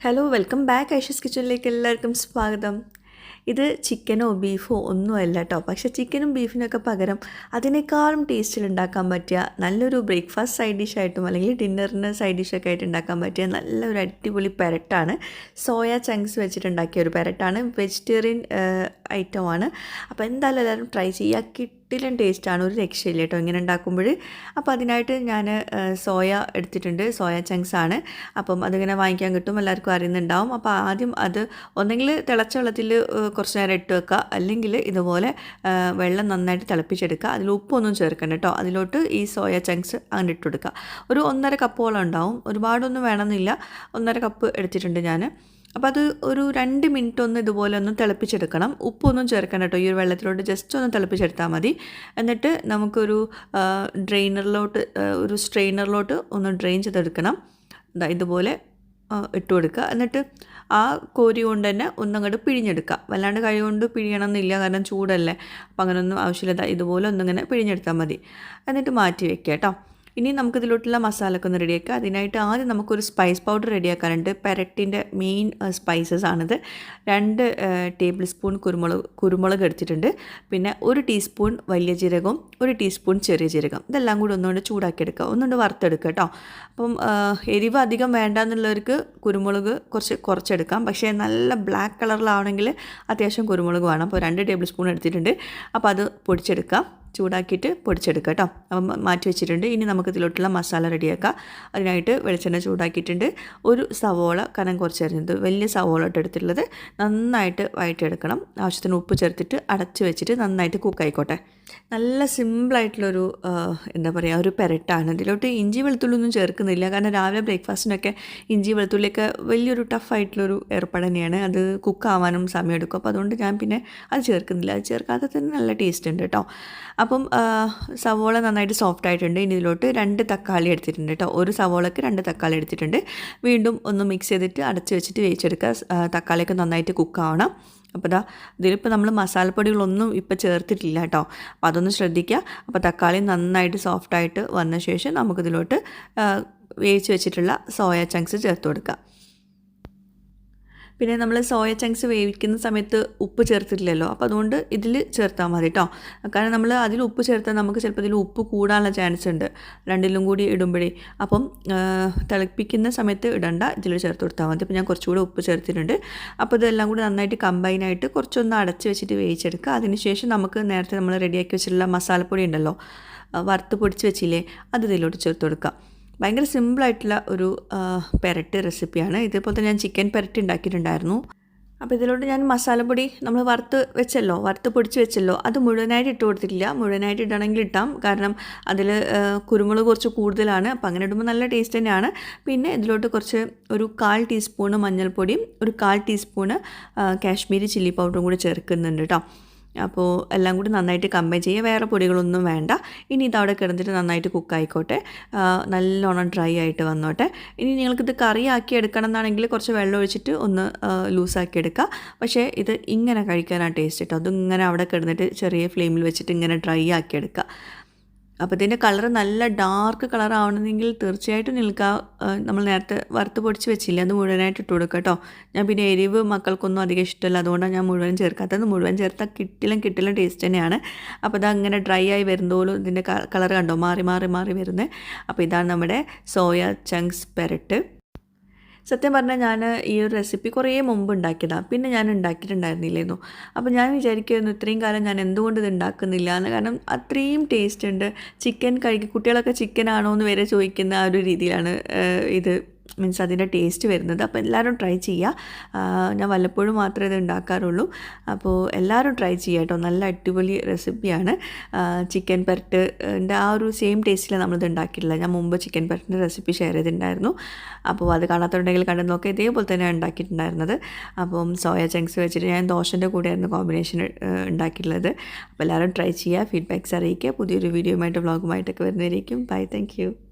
Hello welcome back Aisha's കിച്ചണിലേക്ക് എല്ലാവർക്കും സ്വാഗതം. ഇത് ചിക്കനോ ബീഫോ ഒന്നുമല്ല കേട്ടോ പക്ഷേ ചിക്കനും ബീഫിനൊക്കെ പകരം അതിനേക്കാളും ടേസ്റ്റിൽ ഉണ്ടാക്കാൻ പറ്റിയ നല്ലൊരു ബ്രേക്ക്ഫാസ്റ്റ് സൈഡ് ഡിഷായിട്ടും അല്ലെങ്കിൽ ഡിന്നറിന് സൈഡ് ഡിഷൊക്കെ ആയിട്ട് ഉണ്ടാക്കാൻ പറ്റിയ നല്ലൊരു അടിപൊളി പെരട്ടാണ്. സോയ ചങ്ക്സ് വെച്ചിട്ടുണ്ടാക്കിയ ഒരു പെരട്ടാണ്. വെജിറ്റേറിയൻ ഐറ്റമാണ്. അപ്പോൾ എന്തായാലും എല്ലാവരും ട്രൈ ചെയ്യുക. കിട്ടിലും ടേസ്റ്റാണ് ഒരു രക്ഷയില്ല കേട്ടോ. ഇങ്ങനെ ഉണ്ടാക്കുമ്പോൾ അപ്പോൾ അതിനായിട്ട് ഞാൻ സോയ എടുത്തിട്ടുണ്ട്. സോയ ചങ്ക്സ് ആണ്. അപ്പം അതിങ്ങനെ വാങ്ങിക്കാൻ കിട്ടും. എല്ലാവർക്കും അറിയുന്നുണ്ടാവും. അപ്പോൾ ആദ്യം അത് ഒന്നെങ്കിൽ തിളച്ച വെള്ളത്തിൽ കുറച്ച് നേരം ഇട്ട് വെക്കുക. അല്ലെങ്കിൽ ഇതുപോലെ വെള്ളം നന്നായിട്ട് തിളപ്പിച്ചെടുക്കുക. അതിൽ ഉപ്പൊന്നും ചേർക്കണം കേട്ടോ. അതിലോട്ട് ഈ സോയ ചങ്ക്സ് അങ്ങനെ ഇട്ട് കൊടുക്കുക. ഒരു ഒന്നര കപ്പോളം ഉണ്ടാവും. ഒരുപാടൊന്നും വേണമെന്നില്ല. ഒന്നര കപ്പ് എടുത്തിട്ടുണ്ട് ഞാൻ അപ്പോൾ അത് ഒരു രണ്ട് മിനിറ്റ് ഒന്ന് ഇതുപോലെ ഒന്ന് തിളപ്പിച്ചെടുക്കണം. ഉപ്പൊന്നും ചേർക്കണം കേട്ടോ. ഈ ഒരു വെള്ളത്തിലോട്ട് ജസ്റ്റ് ഒന്ന് തിളപ്പിച്ചെടുത്താൽ മതി. എന്നിട്ട് നമുക്കൊരു ഡ്രെയിനറിലോട്ട് ഒരു സ്ട്രെയിനറിലോട്ട് ഒന്ന് ഡ്രെയിൻ ചെയ്തെടുക്കണം. ഇതുപോലെ ഇട്ട് കൊടുക്കുക. എന്നിട്ട് ആ കോരി കൊണ്ട് തന്നെ ഒന്നങ്ങോട്ട് പിഴിഞ്ഞെടുക്കുക. വല്ലാണ്ട് കൈ കൊണ്ട് പിഴിയണമെന്നില്ല കാരണം ചൂടല്ലേ. അപ്പം അങ്ങനെയൊന്നും ആവശ്യമില്ല. ഇതുപോലെ ഒന്നിങ്ങനെ പിഴിഞ്ഞെടുത്താൽ മതി. എന്നിട്ട് മാറ്റി വെക്കുക കേട്ടോ. ഇനി നമുക്കിതിലോട്ടുള്ള മസാലയൊക്കെ ഒന്ന് റെഡിയാക്കുക അതിനായിട്ട് ആദ്യം നമുക്കൊരു സ്പൈസ് പൗഡർ റെഡിയാക്കാനുണ്ട് പെരട്ടിന്റെ മെയിൻ സ്പൈസസ് ആണിത്. രണ്ട് ടേബിൾ സ്പൂൺ കുരുമുളക് കുരുമുളക് എടുത്തിട്ടുണ്ട്. പിന്നെ ഒരു ടീസ്പൂൺ വലിയ ജീരകവും ഒരു ടീസ്പൂൺ ചെറിയ ജീരകം. ഇതെല്ലാം കൂടി ഒന്നുകൊണ്ട് ചൂടാക്കിയെടുക്കുക. ഒന്നുകൊണ്ട് വറുത്തെടുക്കുക കേട്ടോ അപ്പം എരിവ് അധികം വേണ്ട എന്നുള്ളവർക്ക് കുരുമുളക് കുറച്ച് കുറച്ചെടുക്കാം. പക്ഷേ നല്ല ബ്ലാക്ക് കളറിലാവണമെങ്കിൽ അത്യാവശ്യം കുരുമുളക് വേണം. അപ്പോൾ രണ്ട് ടേബിൾ സ്പൂൺ എടുത്തിട്ടുണ്ട്. അപ്പോൾ അത് പൊടിച്ചെടുക്കാം. ചൂടാക്കിയിട്ട് പൊടിച്ചെടുക്കുക കേട്ടോ. അപ്പം മാറ്റി വെച്ചിട്ടുണ്ട്. ഇനി നമുക്ക് ഇതിലോട്ടുള്ള മസാല റെഡിയാക്കാം. അതിനായിട്ട് വെളിച്ചെണ്ണ ചൂടാക്കിയിട്ടുണ്ട്. ഒരു സവോള കനം കുറച്ച് അരിഞ്ഞത് വലിയ സവോള ഇട്ട് എടുത്തിട്ടുള്ളത് നന്നായിട്ട് വഴറ്റിയെടുക്കണം ആവശ്യത്തിന് ഉപ്പ് ചേർത്തിട്ട് അടച്ച് വെച്ചിട്ട് നന്നായിട്ട് കുക്കായിക്കോട്ടെ. നല്ല സിമ്പിളായിട്ടുള്ളൊരു എന്താ പറയുക ഒരു പെരട്ടാണ്. ഇതിലോട്ട് ഇഞ്ചി വെളുത്തുള്ളി ഒന്നും ചേർക്കുന്നില്ല. കാരണം രാവിലെ ബ്രേക്ക്ഫാസ്റ്റിനൊക്കെ ഇഞ്ചി വെളുത്തുള്ളിയൊക്കെ വലിയൊരു ടഫായിട്ടുള്ളൊരു ഏർപ്പാട് തന്നെയാണ്. അത് കുക്കാവാനും സമയമെടുക്കും. അപ്പോൾ അതുകൊണ്ട് ഞാൻ പിന്നെ അത് ചേർക്കുന്നില്ല. അത് ചേർക്കാതെ തന്നെ നല്ല ടേസ്റ്റ് ഉണ്ട് കേട്ടോ അപ്പം സവോള നന്നായിട്ട് സോഫ്റ്റ് ആയിട്ടുണ്ട്. ഇനി ഇതിലോട്ട് രണ്ട് തക്കാളി എടുത്തിട്ടുണ്ട് കേട്ടോ ഒരു സവോളയ്ക്ക് രണ്ട് തക്കാളി എടുത്തിട്ടുണ്ട്. വീണ്ടും ഒന്ന് മിക്സ് ചെയ്തിട്ട് അടച്ച് വെച്ചിട്ട് വേവിച്ചെടുക്കുക. തക്കാളിയൊക്കെ നന്നായിട്ട് കുക്കാവണം അപ്പോൾ ഇതാ ഇതിലിപ്പോൾ നമ്മൾ മസാലപ്പൊടികളൊന്നും ഇപ്പോൾ ചേർത്തിട്ടില്ല കേട്ടോ. അപ്പോൾ അതൊന്ന് ശ്രദ്ധിക്കുക അപ്പോൾ തക്കാളി നന്നായിട്ട് സോഫ്റ്റായിട്ട് വന്ന ശേഷം നമുക്കിതിലോട്ട് വേവിച്ച് വെച്ചിട്ടുള്ള സോയ ചങ്ക്സ് ചേർത്ത് കൊടുക്കുക പിന്നെ നമ്മൾ സോയ ചങ്ക്സ് വേവിക്കുന്ന സമയത്ത് ഉപ്പ് ചേർത്തിട്ടില്ലല്ലോ. അപ്പോൾ അതുകൊണ്ട് ഇതിൽ ചേർത്താൽ മതി കേട്ടോ കാരണം നമ്മൾ അതിൽ ഉപ്പ് ചേർത്താൽ നമുക്ക് ചിലപ്പോൾ ഇതിൽ ഉപ്പ് കൂടാനുള്ള ചാൻസ് ഉണ്ട്. രണ്ടിലും കൂടി ഇടുമ്പോഴേ. അപ്പം തിളപ്പിക്കുന്ന സമയത്ത് ഇടണ്ട. ഇതിൽ ചേർത്ത് കൊടുത്താൽ മതി. അപ്പോൾ ഞാൻ കുറച്ചുകൂടി ഉപ്പ് ചേർത്തിട്ടുണ്ട്. അപ്പോൾ ഇതെല്ലാം കൂടി നന്നായിട്ട് കമ്പൈനായിട്ട് കുറച്ചൊന്ന് അടച്ച് വെച്ചിട്ട് വേവിച്ചെടുക്കുക. അതിനുശേഷം നമുക്ക് നേരത്തെ നമ്മൾ റെഡിയാക്കി വെച്ചിട്ടുള്ള മസാലപ്പൊടി ഉണ്ടല്ലോ വറുത്ത് പൊടിച്ച് വെച്ചില്ലേ അത് ഇതിലോട്ട് ചേർത്ത് കൊടുക്കുക. ഭയങ്കര സിമ്പിളായിട്ടുള്ള ഒരു പെരട്ട് റെസിപ്പിയാണ് ഇതേപോലെ തന്നെ ഞാൻ ചിക്കൻ പെരട്ടി ഉണ്ടാക്കിയിട്ടുണ്ടായിരുന്നു. അപ്പോൾ ഇതിലോട്ട് ഞാൻ മസാലപ്പൊടി നമ്മൾ വറുത്ത് വെച്ചല്ലോ വറുത്ത് പൊടിച്ച് വെച്ചല്ലോ. അത് മുഴുവനായിട്ട് ഇട്ട് കൊടുത്തിട്ടില്ല. മുഴുവനായിട്ട് ഇടണമെങ്കിൽ ഇട്ടാം. കാരണം അതിൽ കുരുമുളക് കുറച്ച് കൂടുതലാണ്. അപ്പോൾ അങ്ങനെ ഇടുമ്പോൾ നല്ല ടേസ്റ്റ് തന്നെയാണ്. പിന്നെ ഇതിലോട്ട് കുറച്ച് ഒരു കാൽ ടീസ്പൂണ് മഞ്ഞൾപ്പൊടിയും ഒരു കാൽ ടീസ്പൂണ് കാശ്മീരി ചില്ലി പൗഡറും കൂടി ചേർക്കുന്നുണ്ട് കേട്ടോ അപ്പോൾ എല്ലാം കൂടി നന്നായിട്ട് കമ്പൈൻ ചെയ്യുക. വേറെ പൊടികളൊന്നും വേണ്ട. ഇനി ഇത് അവിടെ കിടന്നിട്ട് നന്നായിട്ട് കുക്കായിക്കോട്ടെ നല്ലോണം ഡ്രൈ ആയിട്ട് വന്നോട്ടെ. ഇനി നിങ്ങൾക്കിത് കറിയാക്കി എടുക്കണം എന്നാണെങ്കിൽ കുറച്ച് വെള്ളം ഒഴിച്ചിട്ട് ഒന്ന് ലൂസാക്കി എടുക്കുക പക്ഷേ ഇത് ഇങ്ങനെ കഴിക്കാനാണ് ടേസ്റ്റ് കേട്ടോ അതിങ്ങനെ അവിടെ കിടന്നിട്ട് ചെറിയ ഫ്ലെയിമിൽ വെച്ചിട്ട് ഇങ്ങനെ ഡ്രൈ ആക്കി എടുക്കുക അപ്പോൾ ഇതിന്റെ കളർ നല്ല ഡാർക്ക് കളർ ആവണമെങ്കിൽ തീർച്ചയായിട്ടും ആ, നമ്മൾ നേരത്തെ വറുത്ത് പൊടിച്ച് വെച്ചില്ല അത് മുഴുവനായിട്ട് ഇട്ട് കൊടുക്കുക കേട്ടോ. ഞാൻ പിന്നെ എരിവ് മക്കൾക്കൊന്നും അധികം ഇഷ്ടമല്ല അതുകൊണ്ടാണ് ഞാൻ മുഴുവൻ ചേർക്കാത്തത്. മുഴുവൻ ചേർത്താൽ കിട്ടിലും കിട്ടിലും ടേസ്റ്റ് തന്നെയാണ്. അപ്പോൾ ഇത് അങ്ങനെ ഡ്രൈ ആയി വരുന്നതോലും ഇതിന്റെ കളർ കണ്ടോ? മാറി മാറി മാറി വരുന്നത് അപ്പോൾ ഇതാണ് നമ്മുടെ സോയ ചങ്ക്സ് പെരട്ട്. സത്യം പറഞ്ഞാൽ ഞാൻ ഈ ഒരു റെസിപ്പി കുറേ മുമ്പ് ഉണ്ടാക്കിയതാണ് പിന്നെ ഞാൻ ഉണ്ടാക്കിയിട്ടുണ്ടായിരുന്നില്ലായിരുന്നു അപ്പോൾ ഞാൻ വിചാരിക്കുമായിരുന്നു ഇത്രയും കാലം ഞാൻ എന്തുകൊണ്ട് ഇത് ഉണ്ടാക്കുന്നില്ല എന്ന്. കാരണം അത്രയും ടേസ്റ്റ് ഉണ്ട്. ചിക്കൻ കഴിക്കും കുട്ടികളൊക്കെ ചിക്കൻ ആണോ എന്ന് വരെ ചോദിക്കുന്ന ആ ഒരു രീതിയിലാണ് ഇത് മീൻസ് അതിന്റെ ടേസ്റ്റ് വരുന്നത്. അപ്പോൾ എല്ലാവരും ട്രൈ ചെയ്യുക. ഞാൻ വല്ലപ്പോഴും മാത്രമേ ഇത് ഉണ്ടാക്കാറുള്ളൂ. അപ്പോൾ എല്ലാവരും ട്രൈ ചെയ്യുക കേട്ടോ. നല്ല അടിപൊളി റെസിപ്പിയാണ് ചിക്കൻ പെരട്ടിന്റെ ആ ഒരു സെയിം ടേസ്റ്റിൽ നമ്മളിത് ഉണ്ടാക്കിയിട്ടില്ല. ഞാൻ മുമ്പ് ചിക്കൻ പെരട്ടിന്റെ റെസിപ്പി ഷെയർ ചെയ്തിട്ടുണ്ടായിരുന്നു. അപ്പോൾ അത് കാണാത്തുണ്ടെങ്കിൽ കണ്ടു നോക്കുക ഇതേപോലെ തന്നെ ഉണ്ടാക്കിയിട്ടുണ്ടായിരുന്നത്. അപ്പം സോയ ചങ്ക്സ് വെച്ചിട്ട് ഞാൻ ദോശന്റെ കൂടെയായിരുന്നു കോമ്പിനേഷൻ ഉണ്ടാക്കിയിട്ടുള്ളത്. അപ്പോൾ എല്ലാവരും ട്രൈ ചെയ്യുക. ഫീഡ്ബാക്ക്സ് അറിയിക്കുക. പുതിയൊരു വീഡിയോയുമായിട്ട് വ്ളോഗുമായിട്ടൊക്കെ വരുന്നതായിരിക്കും ബൈ താങ്ക്